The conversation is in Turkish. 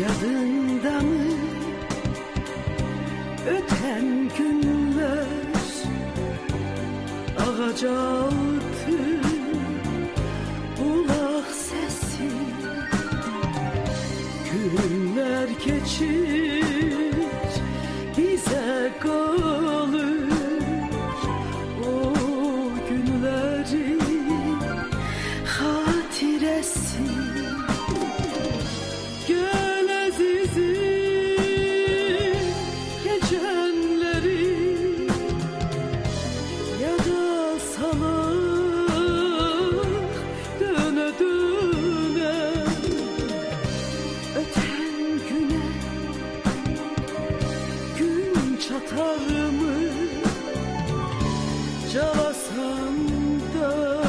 Yadında mı? Öten günler Ağaca altı bulak sesi. Günler geçir bize kalır. O günlerin hatiresi gitarımı çalasam